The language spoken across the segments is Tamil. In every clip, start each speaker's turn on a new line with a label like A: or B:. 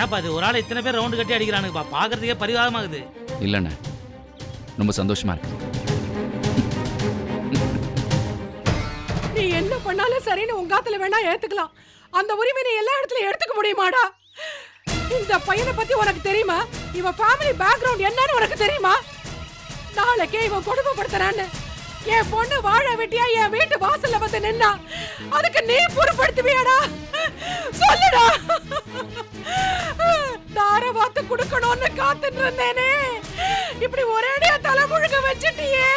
A: என்னப்பா இது? ஒரு ஆள் இத்தனை பேர் ரவுண்டு கட்டி அடிக்கிறானுங்கப்பா பார்க்கறதுக்கே பரிதாபமாகுது.
B: இல்லைண்ணே. ரொம்ப சந்தோஷமா இருக்கு.
C: நீ என்ன பண்ணாலும் சரின்னு உங்க ஆத்துல வேணா ஏத்துக்கலாம். அந்த உரிமை நீ எல்லா இடத்துலயும் எடுத்துக்க முடியுமாடா? இந்த பையனை பத்தி உனக்கு தெரியுமா? இவன் ஃபேமிலி பேக்ரவுண்ட் என்னன்னு உனக்கு தெரியுமா? நாளைக்கே இவன் கொடுமைப்படுத்துறான்னு. என் பொண்ணு வாழ வெட்டியா என் வீட்டு வாசல்ல வந்து நின்னா. அதுக்கு நீ பொறுப்படுத்துவியாடா சொல்லுடா. தார வாத்து குடுக்கணும்னு காத்துட்டு இருந்தேனே இப்படி ஒரேடியா தலை முழுக வச்சிட்டியே.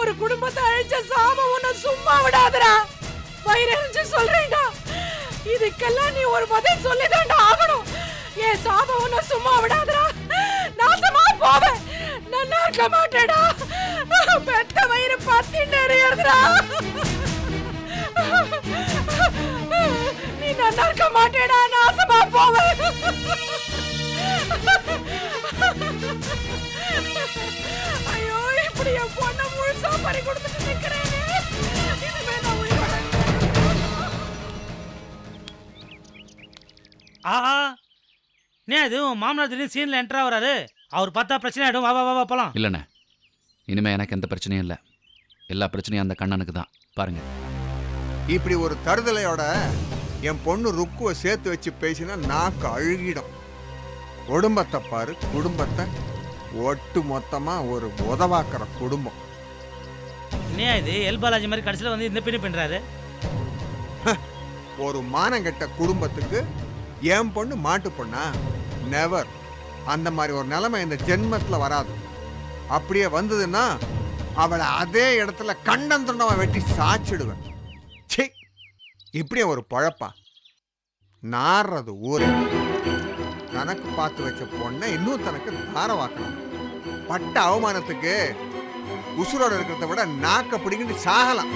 C: ஒரு குடும்பத்தை அழிச்ச சாம உன்னை சும்மா விடாதடா. வயிறறிஞ்சு சொல்றேன்டா. இதுக்கெல்லாம் நீ ஒரு பதில் சொல்லிதான்டா ஆகணும். என் சாபம் உன்னை சும்மா விடாதடா. நாசமா போவேன். ஒன்னா இருக்க மாட்டேடா. பெத்த வயிறு பத்தி நிறையறதுடா நீ நல்லா இருக்க மாட்டேடா நாசமா போவேன். ஐயோ இப்படி என் பொண்ணை முழுசா பறி கொடுத்துட்டு நிக்கிறேன்.
A: ஆஹா நீ அது மாமனார் திடீர்னு சீனில் என்ட்ரா வராரு. அவர் பார்த்தா பிரச்சனை ஆகிடும் வா வா வா வா போலாம்.
B: இல்லைண்ணே. இனிமே எனக்கு எந்த பிரச்சனையும் இல்லை. எல்லா பிரச்சனையும் அந்த கண்ணனுக்கு தான். பாருங்க.
D: இப்படி ஒரு தருதலையோட என் பொண்ணு ருக்குவை சேர்த்து வச்சு பேசினா நாக்கு அழுகிடும். குடும்பத்தை பாரு குடும்பத்தை ஒட்டு மொத்தமா ஒரு உதவாக்குற குடும்பம்.
A: நீ இது? எல் பாலாஜி மாதிரி கடைசியில் வந்து இந்த பின்னி பண்ணுறாரு
D: ஒரு மானங்கெட்ட குடும்பத்துக்கு என் பொண்ணு மாட்டு பொண்ணா? நெவர் அந்த மாதிரி ஒரு நிலைமை இந்த ஜென்மத்தில் வராது. அப்படியே வந்ததுன்னா அவளை அதே இடத்துல கண்டந்துண்டவன் வெட்டி சாச்சிடுவேன். ச்சே! இப்படியே ஒரு பழப்பா. நாடுறது ஊரு. தனக்கு பார்த்து வச்ச பொண்ணை இன்னும் தனக்கு தாரவாக்கணும். பட்ட அவமானத்துக்கு உசுரோட இருக்கிறத விட நாக்க பிடிக்கிட்டு சாகலாம்.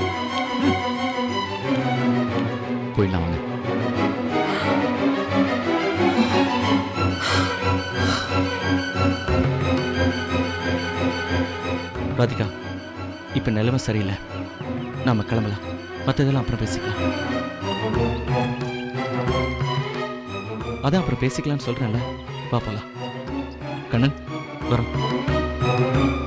B: போயிடலாம் வாங்க.
E: ராதிகா இப்போ நிலைமை சரியில்லை. நாம கிளம்பலாம். மற்றதெல்லாம் அப்புறம் பேசிக்கலாம். அதான் அப்புறம் பேசிக்கலாம்னு சொல்கிறேன்ல வா கண்ணன் வரோம்.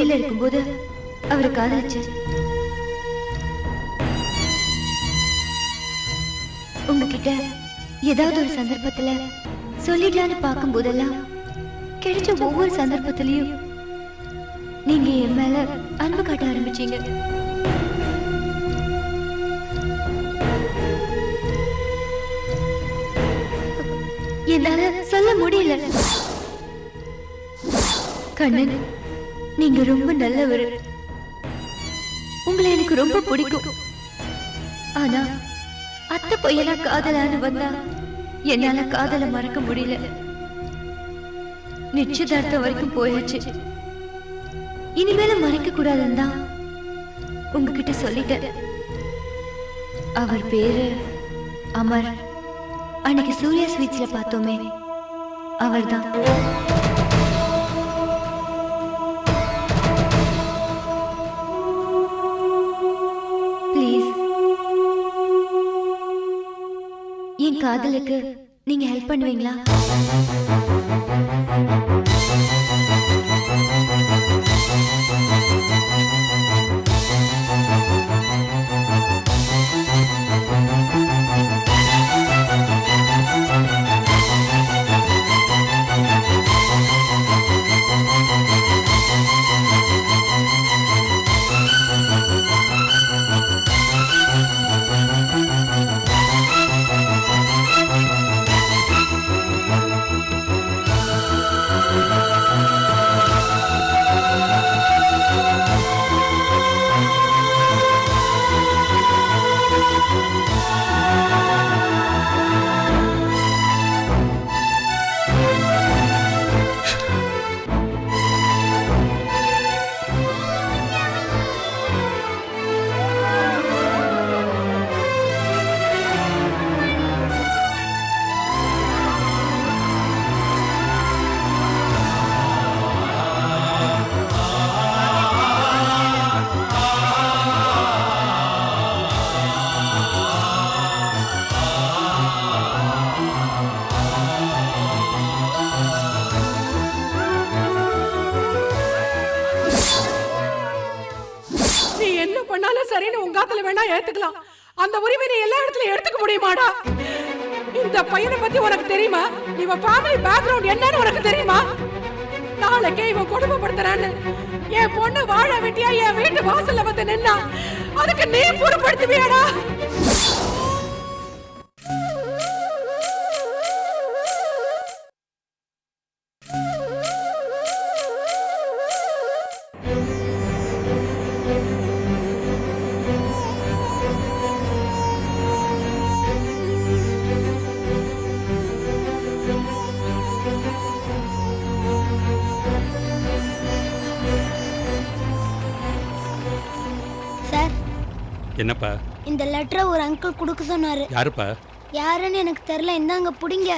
F: டெல்லியில இருக்கும்போது அவர் காதலிச்சேன் உங்ககிட்ட ஏதாவது ஒரு சந்தர்ப்பத்துல சொல்லிடலான்னு பார்க்கும் போதெல்லாம் கிடைச்ச ஒவ்வொரு சந்தர்ப்பத்திலையும் நீங்க என் மேல அன்பு காட்ட ஆரம்பிச்சீங்க. என்னால சொல்ல முடியல. கண்ணன் நீங்க ரொம்ப நல்லவர். உங்களை எனக்கு ரொம்ப பிடிக்கும். ஆனா அத்தை பையனா காதலான்னு வந்தா என்னால காதல மறக்க முடியல. நிச்சயதார்த்தம் வரைக்கும் போயாச்சு. இனிமேல மறைக்க கூடாதுன்னு தான் உங்ககிட்ட சொல்லிட்டேன். அவர் பேரு அமர். அன்னைக்கு சூர்யா ஸ்வீட்ஸ்ல பார்த்தோமே அவர்தான். காதலுக்கு நீங்க ஹெல்ப் பண்ணுவீங்களா?
C: எடுத்துக்கலாம். அந்த உரிமை எல்லா இடத்துலயும் எடுத்துக்க முடியுமாடா? இந்த பையனை பத்தி உனக்கு தெரியுமா? இவன் ஃபேமிலி பேக்ரவுண்ட் என்னன்னு உனக்கு தெரியுமா? நாளைக்கே இவன் குடும்பப்படுத்துறான்னு என் பொண்ணு வாழ வெட்டியா என் வீட்டு வாசல்ல வந்து நின்னா அதுக்கு நீ பொறுப்படுத்துவியாடா?
G: என்னப்பா?
H: இந்த லெட்டரை ஒரு அங்கிள் கொடுக்க சொன்னாரு.
G: யாருப்பா?
H: யாருன்னு எனக்கு தெரியல. இந்தாங்க புடிங்க.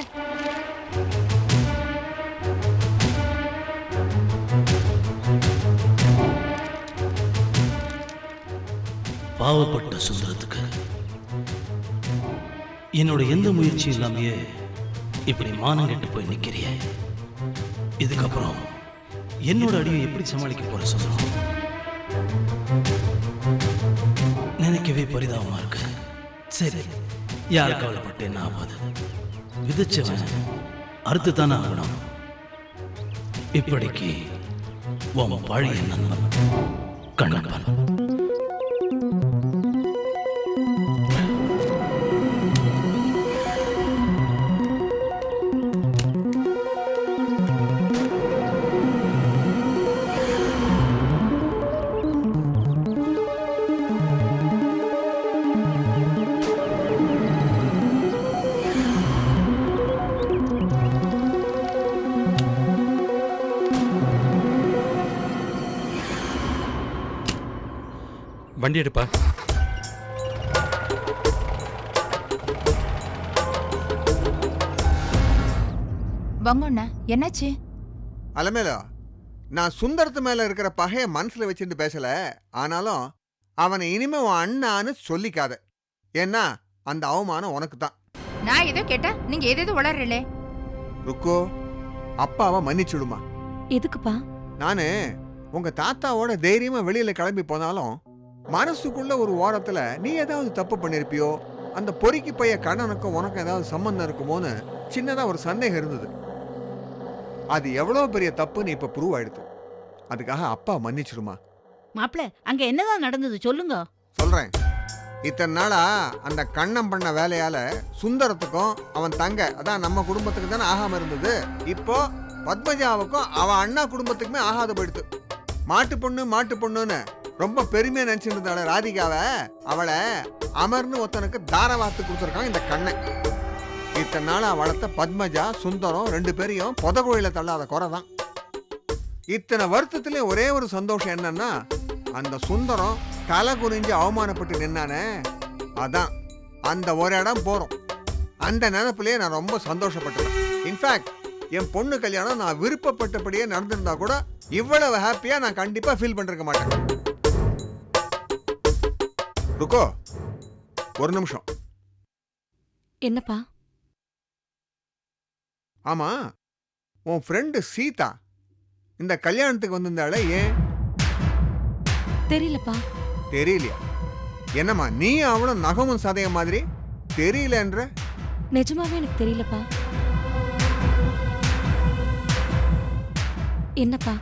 I: பாவப்பட்ட சுந்தரத்துக்கு என்னோட எந்த முயற்சியும் இல்லாமையே இப்படி மானம் கெட்டு போய் நிக்கிறிய? இதுக்கப்புறம் என்னோட அடியை எப்படி சமாளிக்க போற சுந்தரம்? நினைக்கவே பரிதாபமா இருக்கு. சரி யார் கவலைப்பட்டு என்ன ஆகாது? விதைச்சவன் அறுத்து தானே ஆகணும். இப்படிக்கு உன் பழைய நண்பன் கண்ணப்பன்.
G: வண்டி எடுப்பா.
J: வாங்கண்ணா என்னாச்சு?
D: அலமேலோ நான் சுந்தரத்து மேல இருக்கிற பகைய மனசுல வச்சுட்டு பேசல. ஆனாலும் அவனை இனிமே உன் அண்ணான்னு சொல்லிக்காத. ஏன்னா அந்த அவமானம் உனக்கு தான்
J: நான் ஏதோ கேட்டா நீங்க ஏதேதோ வளர்றீங்களே
D: ருக்கோ அப்பாவை மன்னிச்சுடுமா.
K: எதுக்குப்பா?
D: நானு உங்க தாத்தாவோட தைரியமா வெளியில கிளம்பி போனாலும் மனசுக்குள்ள ஒரு ஓரத்துல நீ ஏதாவது தப்பு பண்ணிருப்பியோ? அந்த பொறுக்கி பைய கண்ணனுக்கும் உனக்கு ஏதாவது சம்பந்தம் இருக்குமோன்னு சின்னதா ஒரு சந்தேகம் இருந்தது. அது எவ்வளவு பெரிய தப்புன்னு இப்ப ப்ரூவ் ஆயிடுது. அதுக்காக அப்பா மன்னிச்சிடுமா
L: மாப்பிள அங்க என்னதான் நடந்தது சொல்லுங்க.
D: சொல்றேன். இத்தனை நாளா அந்த கண்ணம் பண்ண வேலையால சுந்தரத்துக்கும் அவன் தங்க அதான் நம்ம குடும்பத்துக்கு தானே ஆகாம இருந்தது. இப்போ பத்மஜாவுக்கும் அவன் அண்ணா குடும்பத்துக்குமே ஆகாத போயிடுது. மாட்டு பொண்ணு மாட்டு பொண்ணுன்னு ரொம்ப பெருமையா நினைச்சிட்டு இருந்தாள் ராதிகாவை அவளை அமர்னு ஒருத்தனுக்கு தாரவாத்து கொடுத்துருக்கான் இந்த கண்ணன். இத்தனை நாள் வளர்த்த பத்மஜா சுந்தரம் ரெண்டு பேரையும் புதகுழியில தள்ளாத குறை தான். இத்தனை வருத்தத்திலே ஒரே ஒரு சந்தோஷம் என்னன்னா அந்த சுந்தரம் தலை குனிஞ்சு அவமானப்பட்டு நின்னானே அதான். அந்த ஒரு இடம் போகிறோம் அந்த நினப்புலேயே நான் ரொம்ப சந்தோஷப்பட்டேன். இன்ஃபேக்ட் என் பொண்ணு கல்யாணம் நான் விருப்பப்பட்டபடியே நடந்திருந்தா கூட இவ்வளவு ஹாப்பியாக நான் கண்டிப்பாக ஃபீல் பண்ணிருக்க மாட்டேன். ருக்கோ ஒரு நிமிஷம்.
K: என்னப்பா?
D: ஆமா உன் ஃப்ரெண்டு சீதா இந்த கல்யாணத்துக்கு வந்திருந்தாளே ஏன்?
K: தெரியலப்பா.
D: தெரியலையா? என்னம்மா நீ அவளும் நகமும் சதைய மாதிரி? தெரியலன்ற?
K: நிஜமாவே எனக்கு தெரியலப்பா. என்னப்பா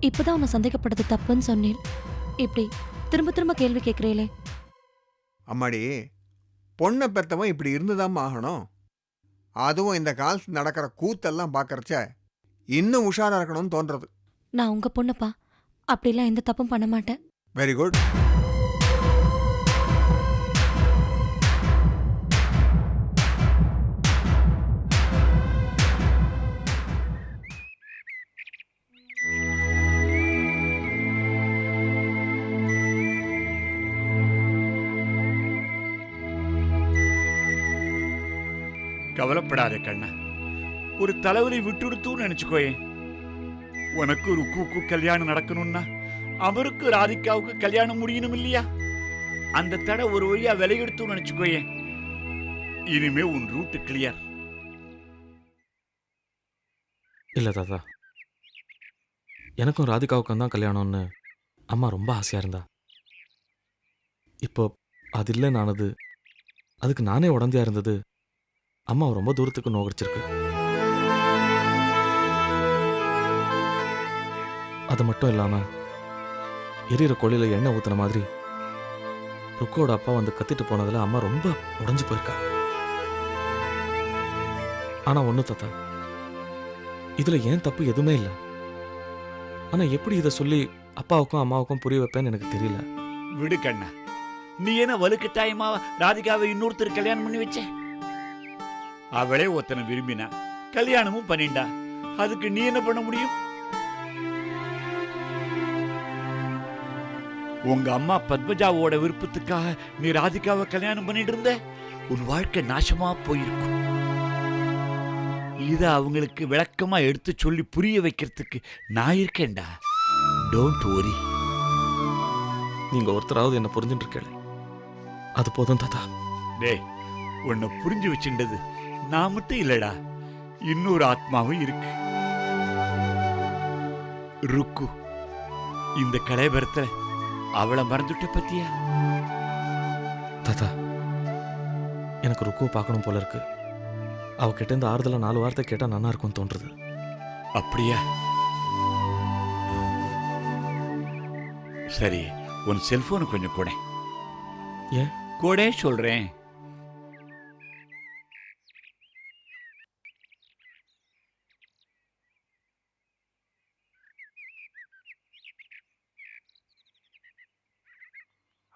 K: இப்பதான் உன்னை சந்தேகப்படுறது தப்புன்னு சொன்னேன். இப்படி திரும்ப திரும்ப கேள்வி கேட்கிறீங்களே
D: அம்மாடி பொண்ணை பெத்தவன் இப்படி இருந்துதாம்மா ஆகணும். அதுவும் இந்த காலத்து நடக்கிற கூத்தெல்லாம் பார்க்கறச்ச இன்னும் உஷாரா இருக்கணும்னு தோன்றது.
K: நான் உங்க பொண்ணுப்பா. அப்படிலாம் எந்த தப்பும் பண்ண மாட்டேன்.
D: வெரி குட்
M: கவலைப்படாத கண்ணா. ஒரு தலைவரை விட்டுடுத்துன்னு நினைச்சுக்கோயே உனக்கு ஒரு கூக்கு கல்யாணம் நடக்கணும்னா அவருக்கு ராதிகாவுக்கு கல்யாணம் முடியணும் இல்லையா? அந்த தடை ஒரு வழியா விலையெடுத்துன்னு நினைச்சுக்கோயே இனிமே உன் ரூட்டு கிளியர்
N: இல்லை தாத்தா. எனக்கும் ராதிகாவுக்கும் தான் கல்யாணம்னு அம்மா ரொம்ப ஆசையாக இருந்தா. இப்போ அது இல்லை நானது. அதுக்கு நானே உடந்தையா இருந்தது. அம்மா ரொம்ப தூரத்துக்கு நோகடிச்சிருக்கு. அது மட்டும் இல்லாம எரியிற கொள்ளையில எண்ணெய் ஊத்துன மாதிரி ருக்கோட அப்பா வந்து கத்திட்டு போனதுல அம்மா ரொம்ப உடைஞ்சு போயிருக்கா. ஆனா ஒன்று தாத்தா இதுல ஏன் தப்பு எதுவுமே இல்லை. ஆனா எப்படி இதை சொல்லி அப்பாவுக்கும் அம்மாவுக்கும் புரிய வைப்பேன்னு எனக்கு தெரியல.
M: விடு கண்ணா. நீ என்ன வலுக்கட்டாயமா ராதிகாவை இன்னொருத்தர் கல்யாணம் பண்ணி வச்சேன் அவளே ஒருத்தனை விரும்பினா. கல்யாணமும் பண்ணிண்டா. அதுக்கு நீ என்ன பண்ண முடியும்? உங்க அம்மா பத்மஜாவோட விருப்பத்துக்காக நீ ராதிகாவை கல்யாணம் பண்ணிட்டு இருந்த? உன் வாழ்க்கை நாசமா போயிருக்கும். இத அவங்களுக்கு விளக்கமா எடுத்து சொல்லி புரிய வைக்கிறதுக்கு நான் இருக்கேன்டா. Don't worry.
N: நீங்க ஒருத்தராவது என்ன புரிஞ்சுட்டு இருக்கல அது போதும் தாத்தா.
M: டேய் உன்னை புரிஞ்சு வச்சுண்டது நான் மட்டும் இல்லடா இன்னொரு ஆத்மாவும் இருக்கு. ருக்கு இந்த கலைபரத்துல அவளை மறந்துட்ட பத்தியா?
N: தாத்தா எனக்கு ருக்குவை பார்க்கணும் போல இருக்கு. அவகிட்ட இருந்து ஆறுதலா நாலு வார்த்தை கேட்டா நல்லா இருக்கும்னு தோன்றுது.
M: அப்படியா? சரி உன் செல்போனை கொஞ்சம் கூட.
N: ஏன்?
M: கூட சொல்றேன்.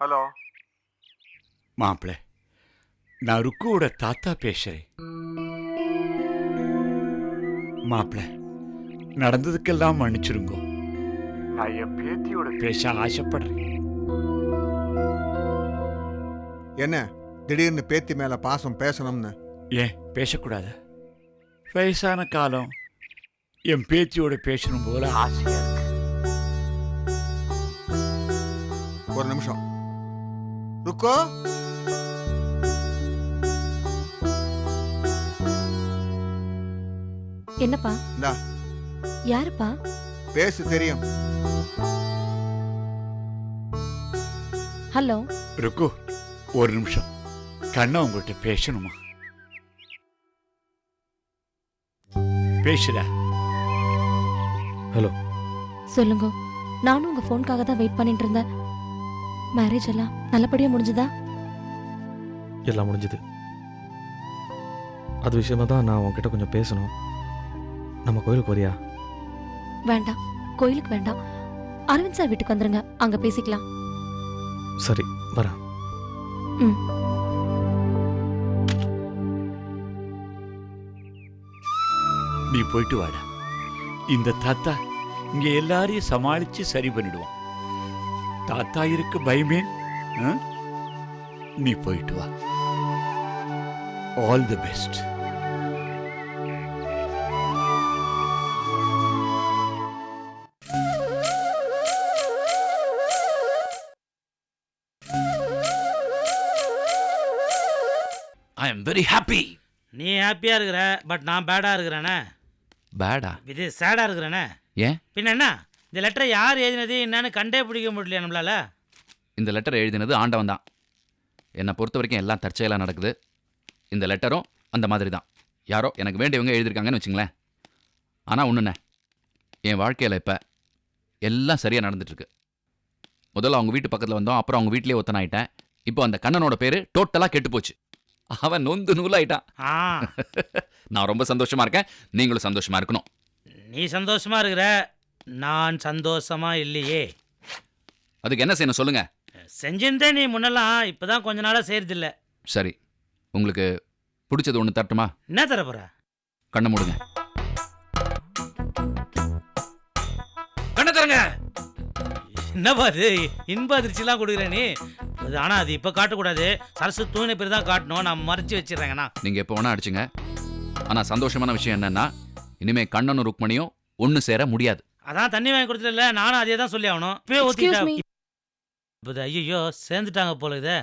D: ஹலோ.
M: மாப்பிள்ள நான் ருக்குவோட தாத்தா பேசுறேன். மாப்பிள்ள நடந்ததுக்கெல்லாம் மன்னிச்சிருங்கோ. நான் என் பேத்தியோட பேச ஆசைப்படுறேன்.
D: என்ன திடீர்னு பேத்தி மேல பாசம் பேசணும்னு?
M: ஏன் பேசக்கூடாது. வயசான காலம் என் பேத்தியோட பேசணும் போல ஆசையா இருக்கு.
D: ஒரு நிமிஷம். ருக்கோ
F: என்னப்பா?
D: இந்தா.
F: யாருப்பா?
D: பேசு தெரியும்.
F: ஹலோ.
M: ருக்கு ஒரு நிமிஷம். கண்ணா உங்கள்கிட்ட பேசணுமா? பேசுடா.
N: ஹலோ.
F: சொல்லுங்க. நானும் உங்க ஃபோனுக்காக தான் வெயிட் பண்ணிட்டு இருந்தேன். மேரேஜ் எல்லாம் நல்லபடியா முடிஞ்சுதா?
N: எல்லாம் முடிஞ்சது. அது விஷயமா தான் நான் உன்கிட்ட கொஞ்சம் பேசணும். நம்ம கோயிலுக்கு வரியா
F: வேண்டாம். கோயிலுக்கு வேண்டாம். அரவிந்த் சார் வீட்டுக்கு வந்துருங்க. அங்க பேசிக்கலாம்.
N: சரி வரேன்.
F: ம்.
M: நீ போயிட்டு வாடா. இந்த தாத்தா இங்க எல்லாரையும் சமாளிச்சு சரி பண்ணிடுவான். தாத்தா இருக்க பயமே? நீ போயிட்டு வா. All the best
B: I am very happy
A: நீ ஹாப்பியா இருக்கிற பட் நான் பேடா இருக்கிறேனே.
B: பேடா
A: இது சேடா இருக்கிறேனே.
B: ஏன்?
A: பின்ன என்ன இந்த லெட்டரை யார் எழுதினது என்னன்னு கண்டே பிடிக்க முடியல நம்மளால?
B: இந்த லெட்டர் எழுதினது ஆண்டவன் தான் என்னை பொறுத்த வரைக்கும் எல்லாம் தற்செயலாக நடக்குது. இந்த லெட்டரும் அந்த மாதிரி தான் யாரோ எனக்கு வேண்டியவங்க எழுதியிருக்காங்கன்னு வச்சுங்களேன். ஆனால் ஒன்றுண்ணே என் வாழ்க்கையில் இப்போ எல்லாம் சரியாக நடந்துட்டுருக்கு. முதல்ல அவங்க வீட்டு பக்கத்தில் வந்தோம் அப்புறம் அவங்க வீட்லேயே ஒத்தனாயிட்டேன். இப்போ அந்த கண்ணனோட பேர் டோட்டலாக கெட்டு போச்சு அவன் நொந்து நூலாயிட்டான். நான் ரொம்ப சந்தோஷமா இருக்கேன். நீங்களும் சந்தோஷமா இருக்கணும்.
A: நீ சந்தோஷமா இருக்கிற. நான் சந்தோஷமா இல்லையே.
B: அதுக்கு என்ன செய்யணும் சொல்லுங்க.
A: செஞ்சிருந்தே நீ முன்னெல்லாம் இப்பதான் கொஞ்ச நாளா செய்யறதில்ல
B: சரி உங்களுக்கு பிடிச்சது ஒன்று தரட்டுமா?
A: என்ன தர போற?
B: கண்ணை மூடுங்க. கண்ணை தரங்க
A: என்னப்பா அது இன்ப அதிர்ச்சிலாம் கொடுக்குற நீ? அது ஆனா அது இப்ப காட்டக்கூடாது. சரசு தூங்கின பேர் தான் காட்டணும். நான் மறைச்சு வச்சிடுறேங்கண்ணா
B: நீங்க எப்போ வேணா அடிச்சுங்க. ஆனா சந்தோஷமான விஷயம் என்னன்னா இனிமே கண்ணனும் ருக்மணியும் ஒன்று சேர முடியாது.
A: அதான் தண்ணி வாங்கி கொடுத்ததில்ல நானும் அதே தான் சொல்லி ஆகணும் இப்பவே
F: me.
A: ஐயோ சேர்ந்துட்டாங்க போல இதே